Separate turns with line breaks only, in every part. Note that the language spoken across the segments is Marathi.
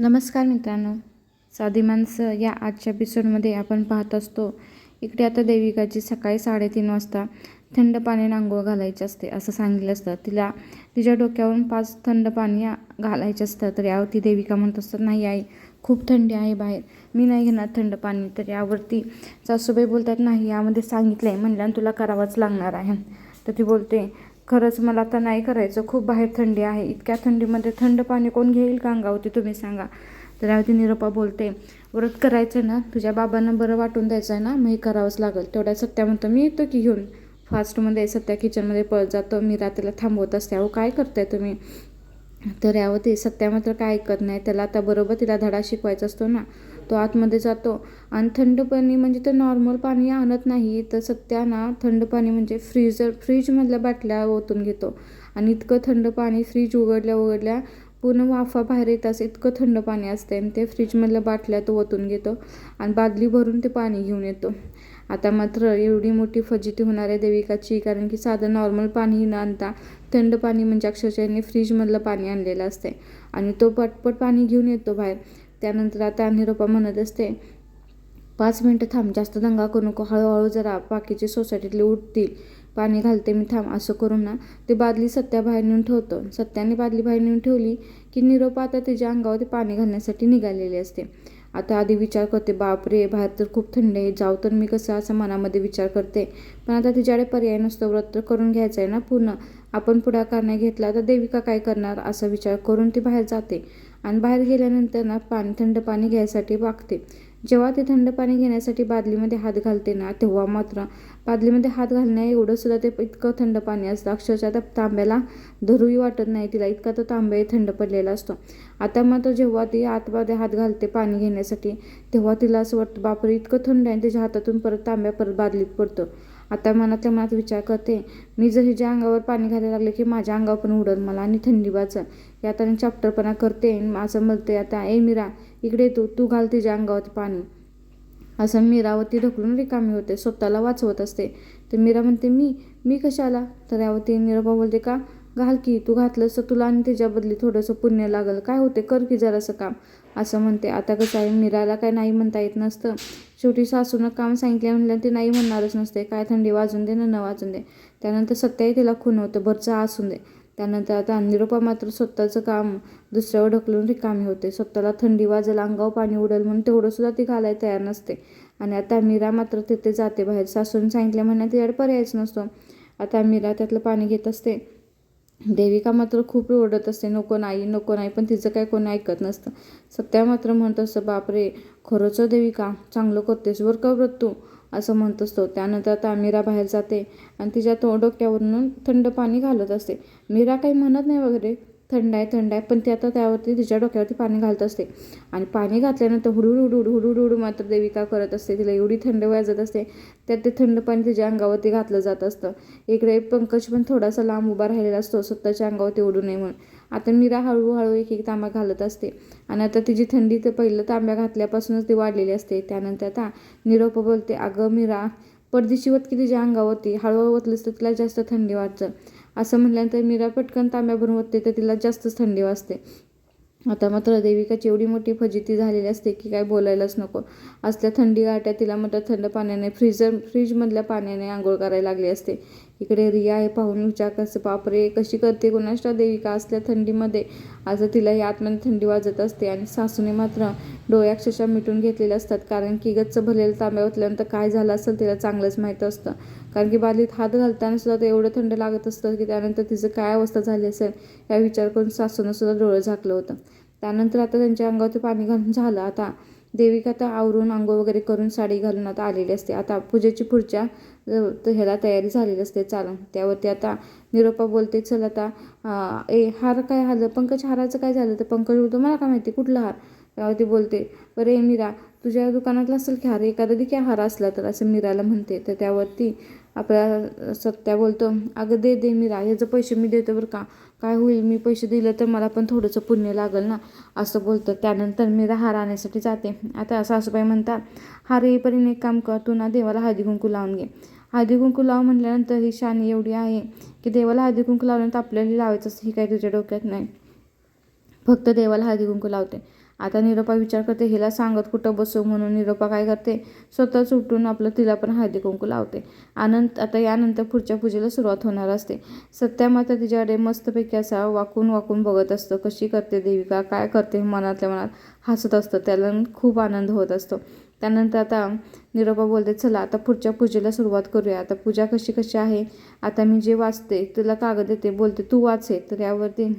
नमस्कार मित्रांनो. साधी माणसं या आजच्या एपिसोडमध्ये आपण पाहत असतो. इकडे आता देविकाची सकाळी साडेतीन वाजता थंड पाण्याने आंघोळ घालायची असते असं सांगितलं असतं. तिला तिच्या डोक्यावरून पाच थंड पाणी घालायचं असतं तर यावर ती देविका म्हणत असतात नाही आई खूप थंडी आहे बाहेर. मी नाही घेणार थंड पाणी. तर यावरती सासूबाई बोलतात नाही यामध्ये सांगितलं आहे म्हणल्यानं तुला करावंच लागणार आहे. तर ती बोलते खरंच मला आता नाही करायचं. खूप बाहेर थंडी आहे. इतक्या थंडीमध्ये थंड पाणी कोण घेईल का अंगावरती? तुम्ही सांगा. तर यावरती निरोपा बोलते व्रत करायचं ना? तुझ्या बाबांना बरं वाटून द्यायचं आहे ना? मग हे करावंच लागेल. तेवढ्या सत्या म्हणतो मी येतो की घेऊन. फास्टमध्ये सत्या किचनमध्ये पळत जातो. मी रात्रीला थांबवत असते. अहो काय करताय तुम्ही? तर यावं ते सत्या मात्र काय ऐकत नाही. त्याला आता बरोबर तिला धडा शिकवायचा असतो ना. तो आतमध्ये जातो. आणि थंड पाणी म्हणजे तर नॉर्मल पाणी आणत नाही तर सत्या ना थंड पाणी म्हणजे फ्रीजर फ्रीजमधल्या बाटल्या ओतून घेतो. आणि इतकं थंड पाणी फ्रीज उघडल्या उघडल्या पूर्ण वाफा बाहेर येतास इतकं थंड पाणी असते आणि ते फ्रीजमधल्या बाटल्या तो ओतून घेतो आणि बादली भरून ते पाणी घेऊन येतो. आता मात्र एवढी मोठी फजिती होणार आहे देविकाची कारण की साधं नॉर्मल पाणी न आणता थंड पाणी म्हणजे अक्षरशः फ्रीजमधलं पाणी आणलेलं असते आणि तो पटपट पाणी घेऊन येतो बाहेर. त्यानंतर आता निरोपा म्हणत असते पाच मिनटं थांब जास्त दंगा करू नको हळूहळू जरा बाकीचे सोसायटीतले उठतील. पाणी घालते मी थांब असं करून ना. ते बादली सत्या बाहेर नेऊन ठेवतो. सत्याने बादली बाहेर नेऊन ठेवली की निरोपा आता तिच्या अंगावरती पाणी घालण्यासाठी निघालेली असते. आता आधी विचार करते बापरे बाहेर तर खूप थंड आहे जाऊ तर मी कसं असं मनामध्ये विचार करते. पण आता तिच्याकडे पर्याय नसतो व्रत तर करून घ्यायचं आहे ना पूर्ण. आपण पुढाकार नाही घेतला तर देविका काय करणार? असा विचार करून ती बाहेर जाते. आणि बाहेर गेल्यानंतर ना पाणी थंड पाणी घ्यायसाठी वागते. जेव्हा ते थंड पाणी घेण्यासाठी बादलीमध्ये हात घालते ना तेव्हा मात्र बादलीमध्ये हात घालण्या एवढं सुद्धा ते इतकं थंड पाणी असतं. अक्षरशः त्या तांब्याला धरूही वाटत नाही तिला. इतका तो तांब्याही थंड पडलेला असतो. आता मात्र जेव्हा ती आतमध्ये हात घालते पाणी घेण्यासाठी तेव्हा तिला असं वाटतं बापरे इतकं थंड आहे आणि हातातून परत तांब्या परत बादलीत पडतो. आता मनातल्या मनात विचार करते. मी जर हिच्या अंगावर पाणी घालायला लागले की माझ्या अंगावर पण उडत मला आणि थंडी वाचल. यात आणि चॅप्टरपणा करते माझं असं म्हणते आता ए मीरा इकडे तू तू घाल तिच्या अंगावरती पाणी. असं मीरावरती ढकलून रिकामी होते स्वतःला वाचवत असते. तर मीरा म्हणते मी मी कशाला? तर यावरती निरोपा बोलते का? घाल की तू घातलंस तर तुला आणि त्याच्या बदली थोडंसं पुण्य लागल. काय होते? कर की जरासं काम. असं म्हणते. आता कसं आहे मीराला काय नाही म्हणता येत नसतं. शेवटी सासूनं काम सांगितलं म्हणलं ते नाही म्हणणारच नसते. काय थंडी वाजून दे ना न वाजून दे. त्यानंतर सत्याही तिला खून होतं. भरचं असून दे. त्यानंतर आता निरोपा मात्र स्वतःचं काम दुसऱ्यावर ढकलून रिकामी होते. स्वतःला थंडी वाजेल अंगावर पाणी उडेल म्हणून तेवढंसुद्धा ती घालायला तयार नसते. आणि आता मीरा मात्र तिथे जाते बाहेर. सासून सांगितल्या म्हणण्यात तिच्याकडे पर्यायच नसतो. आता मीरा त्यातलं पाणी घेत असते. देविका मात्र खूप ओरडत असते नको नाही नको नाही पण तिचं काय कोणी ऐकत नसतं. सत्या मात्र म्हणत असतं बापरे खरंच हो देविका चांगलं करतेस बरं का व्रत तू? असं म्हणत असतो त्यानंतर आता मीरा बाहेर जाते आणि तिच्या तो डोक्यावरून थंड पाणी घालत असते. मीरा काही म्हणत नाही वगैरे? थंड आहे थंड आहे. पण ते आता त्यावरती तिच्या डोक्यावरती पाणी घालत असते. आणि पाणी घातल्यानंतर हुडूड हुडूड हुडूड मात्र देविका करत असते. तिला एवढी थंड वाजत असते. त्यात ते थंड पाणी तिच्या अंगावरती घातलं जात असतं. इकडे पंकज पण थोडासा लांब उभा राहिलेला असतो. स्वतःच्या अंगावरती ओढू नये म्हणून. आता मीरा हळूहळू एक एक तांबा घालत असते. आणि आता तिची थंडी तर पहिलं तांब्या घातल्यापासूनच ती वाढलेली असते. त्यानंतर आता निरोप बोलते अगं मीरा परदेशी वत की तिच्या अंगावरती हळूहळू वतलीस तर तिला जास्त थंडी वाटतं. असं म्हटल्यानंतर मीरा पटकन तांब्या भरून होते तर तिला जास्तच थंडी वाजते. आता मात्र देविकाची एवढी मोठी फजिती झालेली असते की काय बोलायलाच नको. असल्या थंडी गाट्या तिला मात्र थंड पाण्याने फ्रीजर फ्रीजमधल्या पाण्याने आंघोळ करायला लागली असते. इकडे रिया हे पाहून विचार कसं बापरे कशी करते कोणाष्टा देविका असल्या थंडीमध्ये? आज तिला ही आतमध्ये थंडी वाजत असते आणि सासूने मात्र डोळे अक्षरशः मिटून घेतलेले असतात. कारण की गच्च भरलेलं तांब्या ओतल्यानंतर काय झालं असेल तिला चांगलंच माहीत असतं. कारण की बादलीत हात घालताना सुद्धा ते एवढं थंड लागत असतं की त्यानंतर तिचं काय अवस्था झाली असेल या विचार करून सासूनं सुद्धा डोळं झाकलं होतं. त्यानंतर आता त्यांच्या अंगावरती पाणी घालून झालं. आता देविका आता आवरून आंघोळ वगैरे करून साडी घालून आता आलेली असते. आता पूजेची पुढच्या ह्याला तयारी झालेली असते. चालून. त्यावरती आता निरोपा बोलते चल आता ए हार काय झालं पंकज हाराचं काय झालं तर पंकज बोलतो मला काय माहिती कुठला हार? त्यावरती बोलते बरं ए मीरा तुझ्या दुकानातला असेल की हार? एखादा दे की हार असला तर असं मीराला म्हणते. तर त्यावरती आपला सत्या बोलतो अगं दे दे मीरा ह्याचं पैसे मी देतो बरं का. काय होईल मी पैसे दिलं तर मला पण थोडंसं पुण्य लागेल ना. असं बोलतं. त्यानंतर मी हार आणण्यासाठी जाते. आता सासूबाई म्हणतात हार येईपर्यंत एक काम कर तू ना देवाला हळदी कुंकू लावून घे. हळदी कुंकू लाव म्हटल्यानंतर ही शानी एवढी आहे की देवाला हळदी कुंकू लावल्यानंतर आपल्याला लावायचं ही काही तुझ्या डोक्यात नाही. फक्त देवाला हळदी कुंकू लावते. आता निरोपा विचार करते हिला सांगत कुठं बसू म्हणून निरोपा काय करते? स्वतःच उठून आपलं तिला पण हळदी कुंकू लावते. आनंद आता यानंतर पुढच्या पूजेला सुरुवात होणार असते. सत्या मात्र तिच्याकडे मस्तपैकी असा वाकून वाकून बघत असतं कशी करते देविका काय करते मनातल्या मनात? हसत असतं त्याला खूप आनंद होत असतो. त्यानंतर आता निरोपा बोलते चला आता पुढच्या पूजेला सुरुवात करूया. आता पूजा कशी कशी आहे? आता मी जे वाचते तुला कागद देते बोलते तू वाचे तर यावरती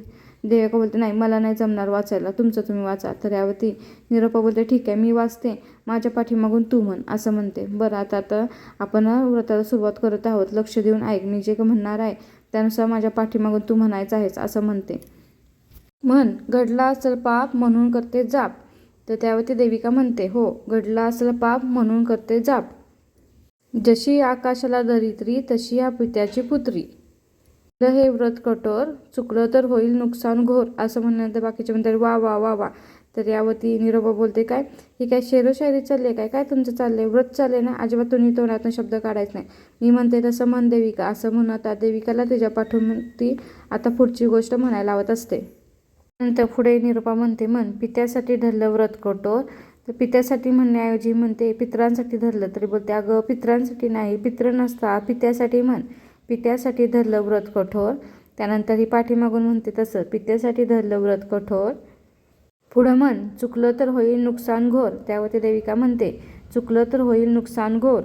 देविका बोलते नाही मला नाही जमणार वाचायला. तुमचं तुम्ही वाचा. तर यावरती निरोपा बोलते ठीक आहे मी वाचते. माझ्या पाठीमागून तू म्हण असं म्हणते. बरं आता आता आपण व्रताला सुरुवात करत आहोत. लक्ष देऊन ऐक. मी जे म्हणणार आहे त्यानुसार माझ्या पाठीमागून तू म्हणायचं आहेस असं म्हणते. म्हण घडला असेल पाप म्हणून करते जाप. तर त्यावरती देविका म्हणते हो घडला असेल पाप म्हणून करते जाप. जशी आकाशाला धरित्री तशी या पित्याची पुत्री. हे व्रत कठोर चुकलं तर होईल नुकसान घोर असं म्हणल्यानंतर बाकीचे म्हणतात वा वा वा वा. तर यावरती निरोबा बोलते काय? ही काय शेरोशायरी चालली आहे काय? काय तुमचं चाललंय? व्रत चाललंय ना? अजिबात तुम्ही तोंडातून शब्द काढायच नाही. मी म्हणते तसं म्हण देविका. असं म्हणत आता देविकाला तिच्या पाठवून ती आता पुढची गोष्ट म्हणायला लावत असते. नंतर पुढे निरूपा म्हणते म्हण पित्यासाठी धरलं व्रत कठोर तर पित्यासाठी म्हणण्याऐवजी म्हणते पित्रांसाठी धरलं तरी बोलते. अगं पित्रांसाठी नाही पित्र नसता पित्यासाठी म्हण. पित्यासाठी धरलं व्रत कठोर. त्यानंतर ही पाठीमागून म्हणते तसं पित्यासाठी धरलं व्रत कठोर. पुढं म्हण चुकलं तर होईल नुकसान घोर. त्यावरती देविका म्हणते चुकलं तर होईल नुकसान घोर.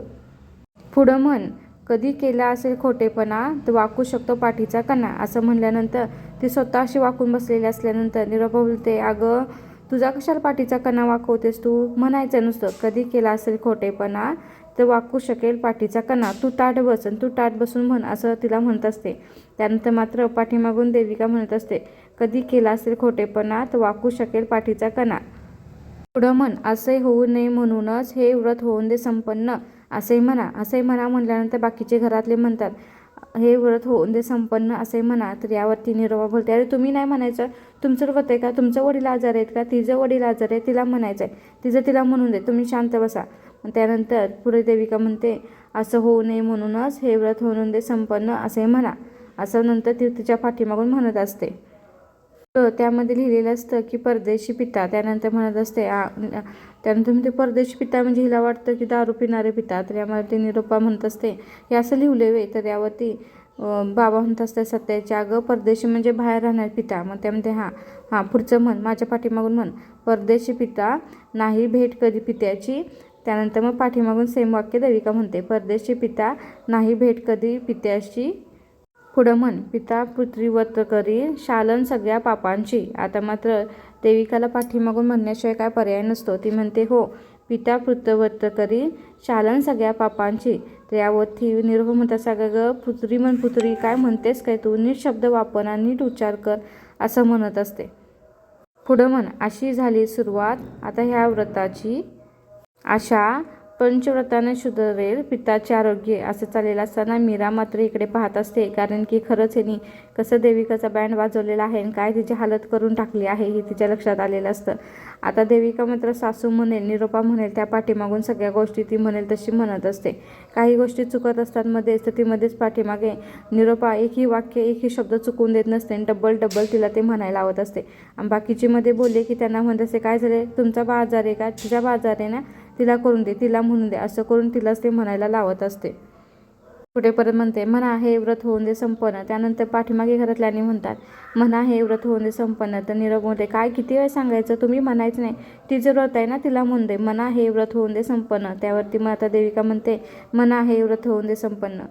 पुढं म्हण कधी केला असेल खोटेपणा तर वाकू शकतो पाठीचा कणा. असं म्हणल्यानंतर ती स्वतः अशी वाकून बसलेली असल्यानंतर निरोपा बोलते अगं तुझा कशाला पाठीचा कणा वाकवतेस तू? म्हणायचं नुसतं कधी केला असेल खोटेपणा तर वाकू शकेल पाठीचा कणा. तू ताट बस आणि तू ताट बसून म्हण असं तिला म्हणत असते. त्यानंतर मात्र पाठीमागून देविका म्हणत असते कधी केला असेल खोटेपणा तर वाकू शकेल पाठीचा कणा. पुढं म्हण असे होऊ नये म्हणूनच हे व्रत होऊन दे संपन्न. असे म्हणा असे म्हणा म्हणल्यानंतर बाकीचे घरातले म्हणतात हे व्रत होऊन दे संपन्न असे म्हणा. तर यावरती निरोबा बोलते अरे तुम्ही नाही म्हणायचं? तुमचं व्रत आहे का? तुमचं वडील आजार आहेत का? तिचं वडील आजार आहे तिला म्हणायचं आहे तिचं तिला म्हणून दे तुम्ही शांत बसा. त्यानंतर पुढे देविका म्हणते असं होऊ नये म्हणूनच हे व्रत होऊन दे संपन्न असे म्हणा असं नंतर ती तिच्या पाठीमागून म्हणत असते. तर त्यामध्ये लिहिलेलं असतं की परदेशी पिता त्यानंतर म्हणत असते त्यानंतर म्हणते परदेशी पिता म्हणजे हिला वाटतं की दारू पिणारे पिता. तर यामध्ये ती निरोपा म्हणत असते हे असं लिहिले वे तर यावरती बाबा म्हणत असते सत्याच्या अगं परदेशी म्हणजे बाहेर राहणार पिता. मग त्यामध्ये हां हां पुढचं म्हण माझ्या पाठीमागून म्हण परदेशी पिता नाही भेट कधी पित्याची त्यानंतर मग पाठीमागून सेम वाक्य देविका म्हणते परदेशी पिता नाही भेट कधी पित्याशी? पुढं म्हण पिता पृथ्वीवत करी शालन सगळ्या पापांची. आता मात्र देविकाला पाठीमागून म्हणण्याशिवाय काय पर्याय नसतो. ती म्हणते हो पिता पृथ्वत करी शालन सगळ्या पापांची. तर निर्भ म्हणता सगळं ग पुत्री म्हण पुत्री काय म्हणतेस काय तू? नीट शब्द वापर आणि नीट उच्चार कर असं म्हणत असते. पुढं म्हण अशी झाली सुरुवात. आता ह्या व्रताची अशा पंचव्रताने शुद्धवेल पिताचे आरोग्य असं चाललेलं असताना मीरा मात्र इकडे पाहत असते. कारण की खरंच यांनी कसं देविकाचा बँड वाजवलेला आहे आणि काय तिची हालत करून टाकली आहे हे तिच्या लक्षात आलेलं असतं. आता देविका मात्र सासू म्हणेल निरोपा म्हणेल त्या पाठीमागून सगळ्या गोष्टी ती म्हणेल तशी म्हणत असते. काही गोष्टी चुकत असतात मध्येच तर ती मध्येच पाठीमागे निरोपा एकही वाक्य एकही शब्द चुकून देत नसते आणि डब्बल डब्बल तिला ते म्हणायला लावत असते. आणि बाकीची मध्ये बोलले की त्यांना म्हणत असते काय झाले तुमचा बा आजार आहे का? तिचा बा आजार आहे ना? तिला करून दे तिला म्हणून दे. असं करून तिलाच ते म्हणायला लावत असते. पुढे परत म्हणते म्हणा हे व्रत होऊन दे संपन्न. त्यानंतर पाठीमागे घरातल्यानी म्हणतात म्हणा हे व्रत होऊन दे संपन्न. तर निरोप म्हणते काय किती वेळ सांगायचं? तुम्ही म्हणायचं नाही. तिचं व्रत आहे ना तिला म्हणून दे. म्हणा हे व्रत होऊन दे संपन्न. त्यावरती माता देविका म्हणते म्हणा हे व्रत होऊन दे संपन्न.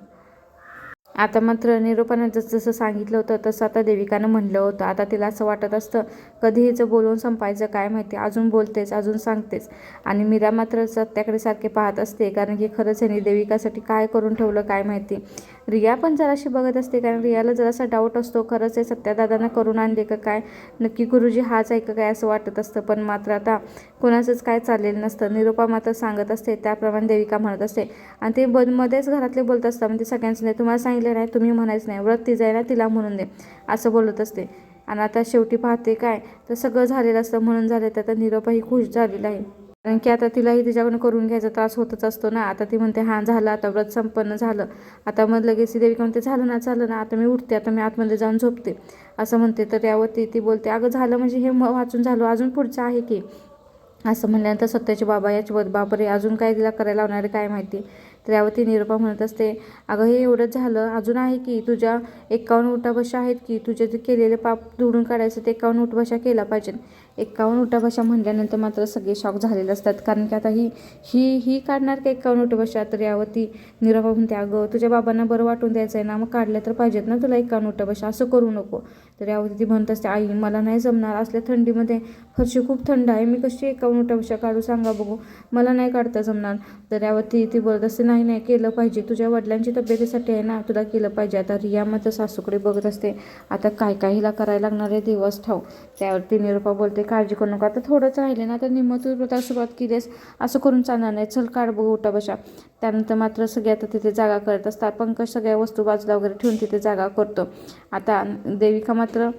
आता मात्र निरोपानं जसं जसं सांगितलं होतं तसं आता देविकानं म्हणलं होतं. आता तिला असं वाटत असतं कधी हिचं बोलून संपायचं काय माहिती? अजून बोलतेच अजून सांगतेच. आणि मीरा मात्र सत्याकडे सारखे पाहत असते कारण की खरंच यांनी देविकासाठी काय करून ठेवलं काय माहिती? रिया पण जराशी बघत असते कारण रियाला जरासा डाऊट असतो खरंच हे सत्यादादांना करून आणले का काय? नक्की गुरुजी हाच आहे का काय असं वाटत असतं. पण मात्र आता कोणाचंच काय चाललेलं नसतं. निरोपा मात्र सांगत असते त्याप्रमाणे देविका म्हणत असते. आणि ते ब मध्येच घरातले बोलत असतात. म्हणजे सगळ्यांचं नाही तुम्हाला सांगितलं नाही तुम्ही म्हणायचं नाही. व्रत ती जाय ना तिला म्हणून दे असं बोलत असते. आणि आता शेवटी पाहते काय? तर सगळं झालेलं असतं म्हणून झालं तर आता निरोपा खुश झालेला आहे. कारण की आता तिलाही तिच्याकडून करून घ्यायचा त्रास होतच असतो ना. आता ती म्हणते हां झालं आता व्रत संपन्न झालं. आता मग लगेच ती देविका म्हणते झालं ना झालं ना आता मी उठते आता मी आतमध्ये जाऊन झोपते. असं म्हणते. तर त्यावरती ती बोलते अगं झालं म्हणजे हे म वाचून झालं अजून पुढचं आहे की? असं म्हणल्यानंतर सत्याचे बाबा याच्यावर बापरे अजून काय तिला करायला लावणार आहे काय माहिती? तर यावरती निरूपा म्हणत असते अगं हे एवढंच झालं. अजून आहे की तुझ्या एकावन्न उठाभाषा आहेत की तुझे जे केलेले पाप धुडून काढायचं ते एकावन्न उठबशा केला पाहिजे. एकावन्न उठाबशा म्हणल्यानंतर मात्र सगळे शॉक झालेले असतात. कारण की आता ही ही ही काढणार का एकावन्न उठाबशा तर यावरती निरूपा म्हणते अगं तुझ्या बाबांना बरं वाटून द्यायचं आहे ना. मग काढल्या तर पाहिजेत ना तुला एकावन्न उठाबशा असं करू नको. तर यावरती ती म्हणत असते आई मला नाही जमणार. असल्या थंडीमध्ये फरशी खूप थंड आहे. मी कशी एकावन्न उठाबशा काढू? सांगा बघू. मला नाही काढता जमणार. तर यावरती ती बोलत असते नाही नाही नाही केलं पाहिजे. तुझ्या वडिलांची तब्येतीसाठी आहे ना तुला केलं पाहिजे. आता रिया मात्र सासूकडे बघत असते. आता काय काय हिला करायला लागणार आहे दिवस ठाव त्यावरती निरूपा बोलते काळजी करू नका. आता थोडंच राहिले ना आता निम्म तू प्रथा सुरुवात केलीस. असं करून चालणार नाही. चल काढ बघू उठा बशा त्यानंतर मात्र सगळे आता तिथे जागा करत असतात. पंकज सगळ्या वस्तू बाजूला वगैरे ठेवून तिथे जागा करतो. आता देविका मात्र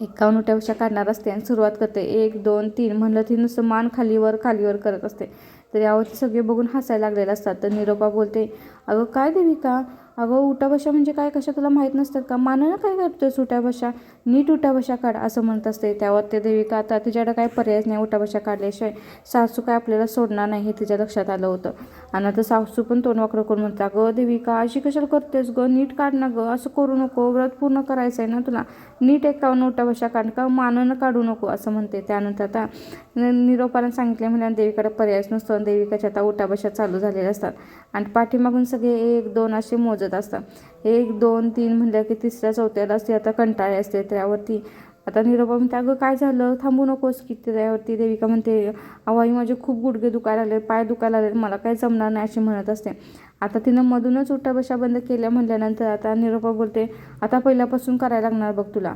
एकावन्न उठ्यापेक्षा काढणार असते आणि सुरुवात करते. एक दोन तीन म्हणलं ती नुसतं मान खालीवर खालीवर करत असते. तर यावरती सगळे बघून हसायला लागलेले असतात. तर निरोपा बोलते अगं काय देविका? अगं उठाबशा म्हणजे काय? कशा तुला माहीत नसतात का? मानानं काय करतोस उठाबशा? नीट उठाबशा काढ असं म्हणत असते. त्यावर ते देविका आता तिच्याकडे काय पर्यायच नाही उठाबशा काढल्याशिवाय. सासू काय आपल्याला सोडणार नाही हे तिच्या लक्षात आलं होतं. आणि आता सासू पण तोंड वाकडं करून म्हणता गं देविका अशी कशाला करतेस गं? नीट काढ ना गं. असं करू नको. व्रत पूर्ण करायचं आहे ना तुला. नीट एकावन्न उठाबशा काढ का मानानं काढू नको असं म्हणते. त्यानंतर आता निरोपानं सांगितले म्हणजे देवीकडे पर्यायच नसतो आणि देविकाच्या आता उठाबशा चालू झालेल्या असतात. आणि पाठीमागून सगळे एक दोन असे मोजत असतात. एक दोन तीन म्हणलं की तिसऱ्या चौथ्याला असते आता कंटाळे असते. त्यावरती आता निरोबा म्हणते अगं काय झालं? थांबू नकोस की त्यावरती देविका म्हणते अवाई माझे खूप गुडघे दुखायला लागले पाय दुखायला लागले मला काय जमणार नाही अशी म्हणत असते. आता तिनं मधूनच उठाबशा बंद केल्या म्हटल्यानंतर आता निरोपा बोलते आता पहिल्यापासून करायला लागणार बघ तुला.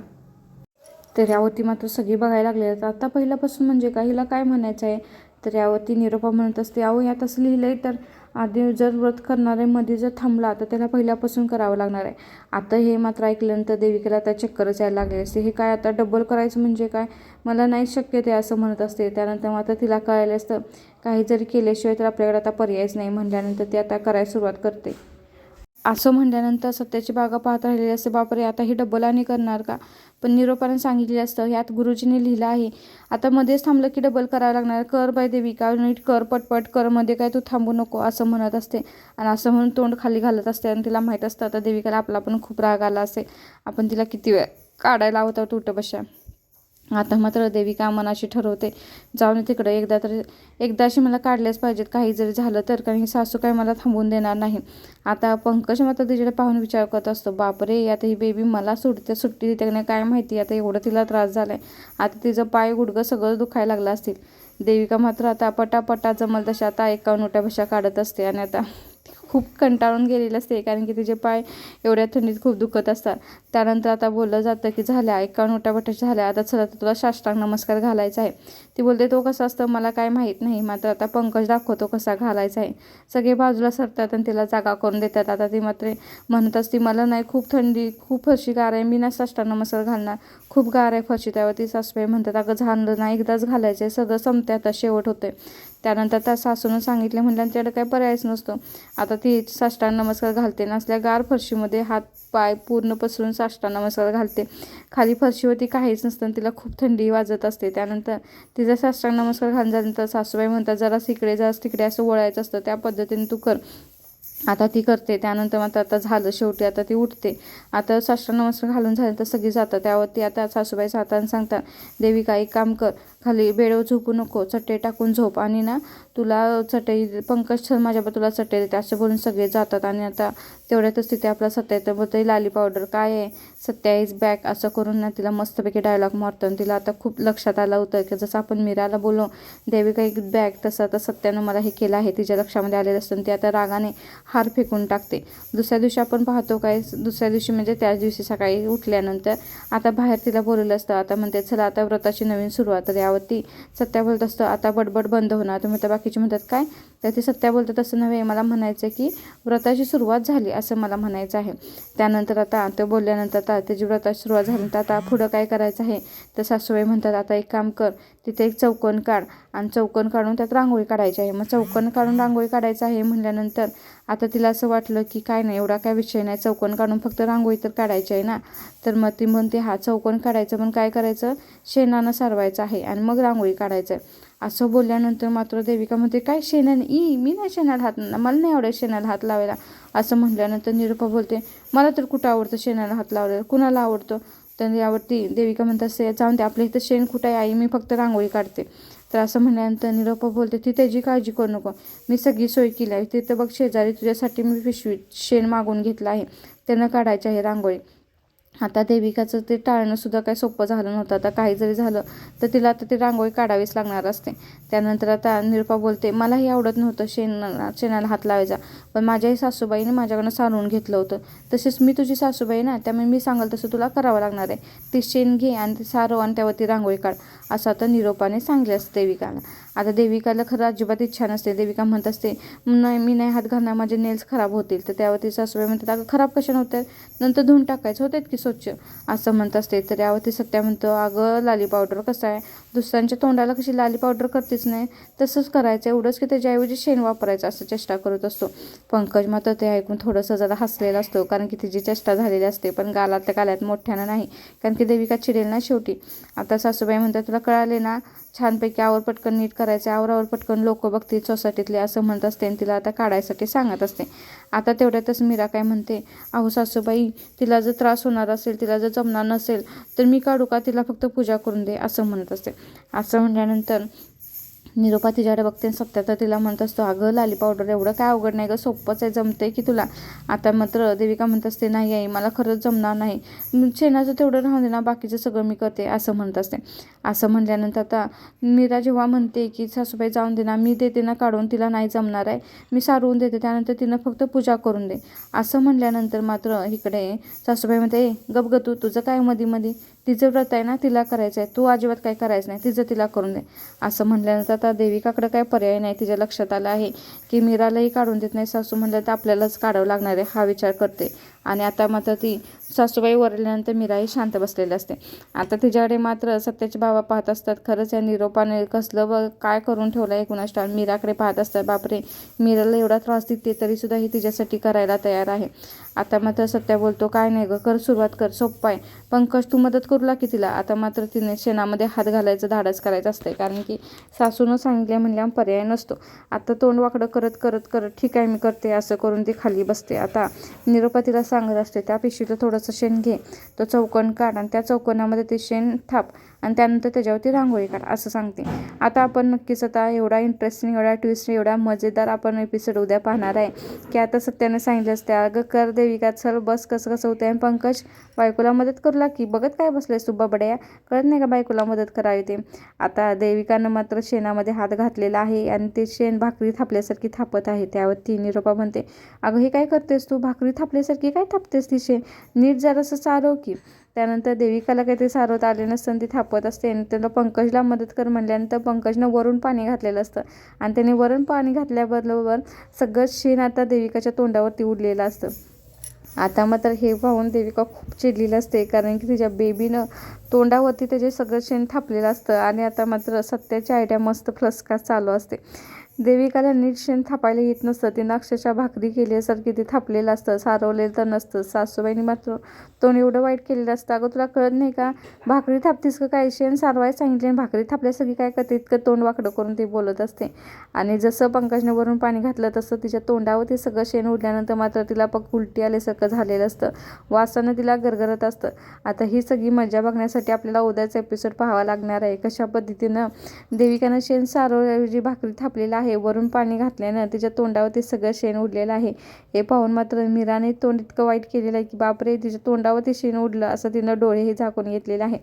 तर यावरती मात्र सगळी बघायला लागले. आता पहिल्यापासून म्हणजे का? हिला काय म्हणायचं आहे? तर यावरती निरोपा म्हणत असते अहो यात असं लिहिलं आहे तर आधी जर व्रत करणारे मध्ये जर थांबला तर त्याला पहिल्यापासून करावं लागणार आहे. आता हे मात्र ऐकल्यानंतर देविकेला आता चक्करच यायला लागले असते. हे काय आता डबल करायचं म्हणजे काय? मला नाही शक्य ते असं म्हणत असते. त्यानंतर मात्र तिला कळायला असतं काही जरी केल्याशिवाय तर आपल्याकडे आता पर्यायच नाही म्हणल्यानंतर ती आता करायला सुरुवात करते. असं म्हणल्यानंतर सत्याची बागा पाहत राहिलेली असते बापरे आता हे डबल आणि करणार का? पण निरोपानं सांगितलेलं असतं. ह्यात गुरुजीने लिहिलं आहे. आता मध्येच थांबलं की डबल करावं लागणार. कर बाय देवी का नीट कर पटपट. कर मध्ये काय तू थांबू नको असं म्हणत असते. आणि असं म्हणून तोंड खाली घालत असते. आणि तिला माहीत असतं. आता देविकाला आपला पण खूप राग आला असेल. आपण तिला किती वेळ काढायला होता तुट बशा आता मात्र देविका मनाशी ठरवते. जाऊन तिकडं एकदा तरी एकदाशी मला काढलेच पाहिजेत. काही जरी झालं तर कारण ही सासू काय मला थांबवून देणार नाही. आता पंकज मात्र तिच्याकडे पाहून विचार करत असतो. बापरे आता ही बेबी मला सुटते सुट्टी देते काय माहिती? आता एवढं तिला त्रास झाला आहे आता तिचं पाय गुडघं सगळं दुखायला लागलं असतील. देविका मात्र आता पटापटा जमल तशा आता एका नोट्या भाषा काढत असते आणि आता खूप कंटाळून गेलेलं असते कारण की तिचे पाय एवढ्या थंडीत खूप दुखत असतात. त्यानंतर आता बोललं जातं की झाल्या एका नोट्या झाल्या. आता चला तर तुला साष्टांग नमस्कार घालायचा आहे. ती बोलते तो कसा असतं? मला काय माहीत नाही. मात्र आता पंकज दाखवतो कसा घालायचा आहे. सगळे बाजूला सरतात आणि तिला जागा करून देतात. आता ती मात्र म्हणत असते मला नाही खूप थंडी खूप फरशी गार आहे. मी ना साष्टांग नमस्कार घालणार. खूप गार आहे फरशी. त्यावरती सासूबाई म्हणतात अगं झालं ना एकदाच घालायचं आहे. सगळं संपते आता शेवट होते त्यानंतर त्या सासूनं सांगितले म्हटल्यानं त्याला काही पर्यायच नसतो. आता ती साष्टांग नमस्कार घालते नसल्या गार फरशीमध्ये हात पाय पूर्ण पसरून साष्टांग नमस्कार घालते. खाली फरशीवरती काहीच नसतं तिला खूप थंडी वाजत असते. त्यानंतर तिचा साष्टांग नमस्कार घालून झाल्यानंतर सासूबाई म्हणतात जरा तिकडे जरास तिकडे असं वळायचं असतं. त्या पद्धतीने तू कर. आता ती करते. त्यानंतर मग आता झालं शेवटी. आता ती उठते. आता साष्टांग नमस्कार घालून झाल्यानंतर सगळी जातात. त्यावरती आता सासूबाई जाताना सांगतात देविका एक काम कर. खाली बेडवर झोपू नको चटई टाकून झोप. आणि ना तुला चटई पंकज सर माझ्या तुला चटई देते असं बोलून सगळे जातात. आणि आता तेवढ्यातच तिथे आपला सत्या येतं बोलते लाली पावडर काय आहे? सत्या इज बॅक असं करून ना तिला मस्तपैकी डायलॉग मारतो. आणि तिला आता खूप लक्षात आलं होतं की जसं आपण मीराला बोलो देविका एक बॅग तसं आता सत्यानं मला हे केलं आहे तिच्या लक्षामध्ये आलेलं असतं. ती आता रागाने हार फेकून टाकते. दुसऱ्या दिवशी आपण पाहतो काय दुसऱ्या दिवशी म्हणजे त्याच दिवशी सकाळी उठल्यानंतर आता बाहेर तिला बोलवलं असतं. आता म्हणते चला आता व्रताची नवीन सुरुवात तर यावरती सत्या बोलत असतं आता बडबड बंद होणार. तुम्ही तर बाकीचे म्हणतात काय? तर ते सत्या बोलतात तसं नव्हे मला म्हणायचं की व्रताची सुरुवात झाली असं मला म्हणायचं आहे. त्यानंतर आता ते बोलल्यानंतर आता त्याची व्रताची सुरुवात झाल्यानंतर आता पुढं काय करायचं आहे? तर सासूबाई म्हणतात आता एक काम कर तिथे एक चौकोन काढ. आणि चौकोन काढून त्यात रांगोळी काढायची आहे. मग चौकोन काढून रांगोळी काढायचं आहे म्हणल्यानंतर आता तिला असं वाटलं की काय नाही एवढा काय विषय नाही चौकोन काढून फक्त रांगोळी तर काढायची आहे ना. तर मग ती म्हणते हा चौकोन काढायचं पण काय करायचं? शेणानं सारवायचं आहे आणि मग रांगोळी काढायचं आहे असं बोलल्यानंतर मात्र देविका म्हणते काय शेणाने ई मी नाही शेणाला हात मला नाही आवडत शेणाला हात लावायला. असं म्हटल्यानंतर निरुपा बोलते मला तर कुठं आवडतं शेणाला हात लावायला? कुणाला आवडतं? तर यावरती देविका म्हणतात से जाऊन ते आपल्या इथं शेण कुठं आहे? आई मी फक्त रांगोळी काढते. तर असं म्हणल्यानंतर निरोपा बोलते ती त्याची काळजी करू नको. मी सगळी सोय केली आहे. तिथं बघ शेजारी तुझ्यासाठी मी पिशवी शेण मागून घेतलं आहे. त्यानं काढायचे आहे रांगोळी. आता देविकाचं ते टाळणंसुद्धा काही सोपं झालं नव्हतं. आता काही जरी झालं तर तिला आता ती रांगोळी काढावीच लागणार असते. त्यानंतर आता निरुपा बोलते मलाही आवडत नव्हतं शेण शेणाला हात लावायचा पण माझ्याही सासूबाईने माझ्याकडनं सारून घेतलं होतं. तसेच मी तुझी सासूबाई ना त्यामुळे मी सांगाल तसं तुला करावं लागणार आहे. ती शेण घे आणि ते आणि त्यावरती रांगोळी काढ असं आता निरोपाने सांगले असते देविकाला. आता देविकाला खरं अजिबात इच्छा नसते. देविका म्हणत असते नाही मी नाही हात घालणार माझे नेल्स खराब होतील. तर त्यावरती सासूबाई म्हणतात अगं खराब कशा नव्हत्या नंतर धुवून टाकायचं होतात की स्वच्छ असं म्हणत असते. तर यावरती सत्या म्हणतो अगं लाली पावडर कसं आहे? दुसऱ्यांच्या तोंडाला कशी लाली पावडर करतेच नाही तसंच करायचं एवढंच की त्याच्याऐवजी शेण वापरायचं असं चेष्टा करत असतो. पंकज मात्र ते ऐकून थोडंसं जरा हसलेला असतो कारण की तिची चेष्टा झालेली असते पण गालात त्या गाल्यात मोठ्यानं नाही कारण की देविका चिडेल ना शेवटी. आता सासूबाई म्हणतात तुला कळाले ना छानपैकी आवर पटकन नीट करायचं आवरावर पटकन लोक बघतील सोसायटीतले असं म्हणत असते आणि तिला आता काढायसाठी सांगत असते. आता तेवढ्यातच मीरा काय म्हणते अहो सासूबाई तिला जर त्रास होणार असेल तिला जर जमणार नसेल तर मी काढू का? तिला फक्त पूजा करून दे असं म्हणत असते. असं म्हणल्यानंतर निरोपा तिच्याकडे बघते सत्यात तिला म्हणत असतो अगं लाली पावडर एवढं काय अवघड नाही गं सोपंच आहे जमते की तुला. आता मात्र देविका म्हणत असते नाही आई मला खरंच जमणार नाही. शेणाचं तेवढं राहून दे ना बाकीचं सगळं मी करते असं म्हणत असते. असं म्हणल्यानंतर आता मीरा जेव्हा म्हणते की सासूबाई जाऊन दे ना मी देते ना काढून तिला नाही जमणार आहे. मी सारवून देते त्यानंतर तिनं फक्त पूजा करून दे. असं म्हणल्यानंतर मात्र इकडे सासूबाई म्हणते ए गप गतू तू तुझं काय मध्ये मध्ये तिचं व्रत आहे ना तिला करायचं आहे तू अजिबात काय करायचं नाही तिचं तिला करून दे. असं म्हणल्यानंतर आता देविकाकडं काय पर्याय नाही तिच्या लक्षात आलं आहे की मीरालाही काढून देत नाही सासू म्हणलं तर आपल्यालाच काढावं लागणार आहे हा विचार करते. आणि आता मात्र ती सासूबाई वरल्यानंतर मीराही शांत बसलेली असते. आता तिच्याकडे मात्र सत्याचे बाबा पाहत असतात. खरंच या निरोपाने कसलं व काय करून ठेवलं आहे कुणाष्ट मीराकडे पाहत असतात. बापरे मीराला एवढा त्रास देते तरीसुद्धा ही तिच्यासाठी करायला तयार आहे. आता मात्र सत्या बोलतो काय नाही गं कर सुरुवात कर सोप्पा आहे. पंकज तू मदत करू लागे की तिला? आता मात्र तिने शेणामध्ये हात घालायचं धाडस करायचं असते कारण की सासूनं सांगितले म्हणल्यावर पर्याय नसतो. आता तोंड वाकडं करत करत करत ठीक आहे मी करते असं करून ती खाली बसते. आता निरोपा तिला सांगत असते त्या पिशवीचं थोडंसं शेण घे. तो चौकण काढ आणि त्या चौकणामध्ये ते शेण थाप. आणि त्यानंतर त्याच्यावरती रांगोळी काढ असं सांगते. आता आपण नक्कीच आता एवढा इंटरेस्टिंग एवढा ट्विस्ट एवढा मजेदार आपण एपिसोड उद्या पाहणार आहे. की आता सत्याने सांगितलं असते अगं कर देविका चल बस कसं कसं होतं आणि पंकज बायकोला मदत करू लाग की बघत काय बसलेस तू बड्या कळत नाही का बायकोला मदत करावी ते? आता देविकानं मात्र शेणामध्ये हात घातलेला आहे आणि ते शेण भाकरी थापल्यासारखी थापत आहे. त्यावरती निरोपा म्हणते अगं हे काय करतेस तू? भाकरी थापल्यासारखी काय थापतेस ती शेण? नीट जरासं चालव की. त्यानंतर देविकाला काहीतरी सारवत आले नसतं ती थापत असते आणि त्याला पंकजला मदत कर म्हणल्यानंतर पंकजनं वरून पाणी घातलेलं असतं. आणि त्याने वरून पाणी घातल्याबरोबर सगळं शेण आता देविकाच्या तोंडावरती उडलेलं असतं. आता मात्र हे पाहून देविका खूप चिडलेली असते कारण की तिच्या बेबीनं तोंडावरती त्याचे सगळं शेण थापलेलं असतं आणि आता मात्र सत्याची आयडिया मस्त फ्लसकास चालू असते. देविकाला नीट शेण थापायला येत नसतं. तिनं अक्षरशः भाकरी केल्यासारखी ते थापलेलं असतं. सारवलेलं तर नसतं. सासूबाईनी मात्र तोंड एवढं वाईट केलेलं असतं. अगं तुला कळत नाही का? भाकरी थापतीस का? काय शेण सारवायला सांगितले आणि भाकरी थापल्यासारखी काय करते? इतकं तोंड वाकडं करून ते बोलत असते. आणि जसं पंकजने वरून पाणी घातलं तसं तिच्या तोंडावर ते सगळं शेण उडल्यानंतर मात्र तिला पग उलटी आल्यासारखं झालेलं असतं. वासानं तिला गरगरत असतं. आता ही सगळी मजा बघण्यासाठी आपल्याला उद्याचा एपिसोड पाहावा लागणार आहे. कशा पद्धतीनं देविकानं शेण सारवऐवजी भाकरी थापलेलं आहे आहे. वरून पाणी घातल्यानं तिच्या तोंडावरती सगळं शेण उडलेलं आहे. हे पाहून मात्र मीराने तोंड इतकं वाईट केलेलं आहे की बापरे तिच्या तोंडावरती शेण उडलं असं तिनं डोळेही झाकून घेतलेलं आहे.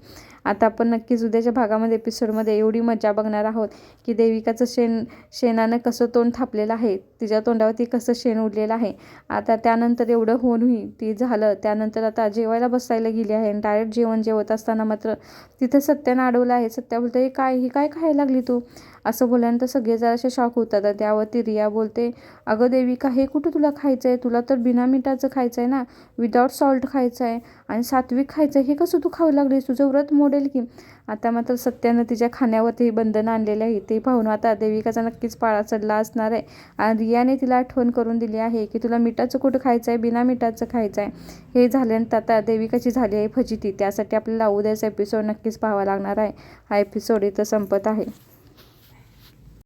आता आपण नक्कीच उद्याच्या भागामध्ये एपिसोडमध्ये एवढी मजा बघणार आहोत की देविकाचं शेण शेणानं कसं तोंड थापलेलं आहे तिच्या तोंडावरती कसं शेण उडलेलं आहे. आता त्यानंतर एवढं होऊन ती झालं. त्यानंतर आता जेवायला बसायला गेली आहे डायरेक्ट जेवण जेवत असताना मात्र तिथं सत्यानं अडवलं आहे. सत्या बोलतं हे काय ही काय खायला लागली तू? असं बोलल्यानंतर सगळे जरासे शॉक होतात. त्यावरती रिया बोलते अगं देविका हे कुठं तुला खायचं आहे तुला तर बिना मिठाचं खायचं आहे ना? विदाऊट सॉल्ट खायचं आहे आणि सात्विक खायचं आहे हे कसं तू खाऊ लागलीस? तुझं व्रत मोडेल की? आता मात्र सत्यानं तिच्या खाण्यावरती बंधनं आणलेले आहे ते पाहून आता देविकाचा नक्कीच पाळा चढला असणार आहे. आणि रियाने तिला आठवण करून दिली आहे की तुला मिठाचं कुठं खायचं आहे बिना मिठाचं खायचं आहे हे झाल्यानंतर आता देविकाची झाली आहे फजिती. त्यासाठी आपल्याला उद्याचा एपिसोड नक्कीच पाहावा लागणार आहे. हा एपिसोड इथं संपत आहे.